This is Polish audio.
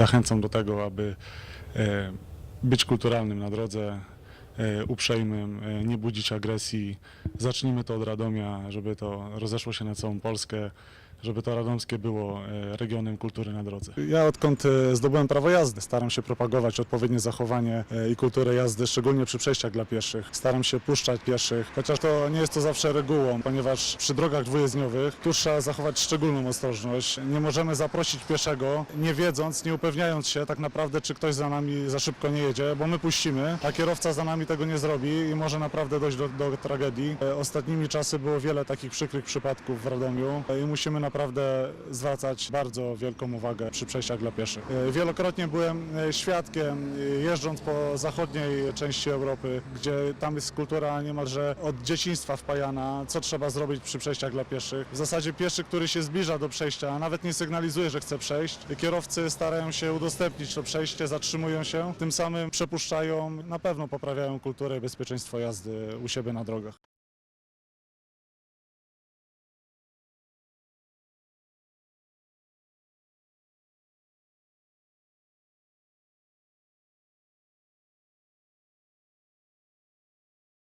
Zachęcam do tego, aby e, być kulturalnym na drodze, e, uprzejmym, e, nie budzić agresji. Zacznijmy to od Radomia, żeby to rozeszło się na całą Polskę, żeby to radomskie było e, regionem kultury na drodze. Ja odkąd e, zdobyłem prawo jazdy, staram się propagować odpowiednie zachowanie e, i kulturę jazdy, szczególnie przy przejściach dla pieszych. Staram się puszczać pieszych, chociaż to nie jest to zawsze regułą, ponieważ przy drogach dwujezdniowych tu trzeba zachować szczególną ostrożność. Nie możemy zaprosić pieszego, nie wiedząc, nie upewniając się tak naprawdę, czy ktoś za nami za szybko nie jedzie, bo my puścimy, a kierowca za nami tego nie zrobi i może naprawdę dojść do, do tragedii. Ostatnimi czasy było wiele takich przykrych przypadków w Radomiu i musimy naprawdę zwracać bardzo wielką uwagę przy przejściach dla pieszych. E, Wielokrotnie byłem e, świadkiem, e, jeżdżąc po zachodniej części Europy, gdzie tam jest kultura niemalże od dzieciństwa wpajana, co trzeba zrobić przy przejściach dla pieszych. W zasadzie pieszy, który się zbliża do przejścia, a nawet nie sygnalizuje, że chce przejść, kierowcy starają się udostępnić to przejście, zatrzymują się, tym samym przepuszczają, na pewno poprawiają kulturę i bezpieczeństwo jazdy u siebie na drogach.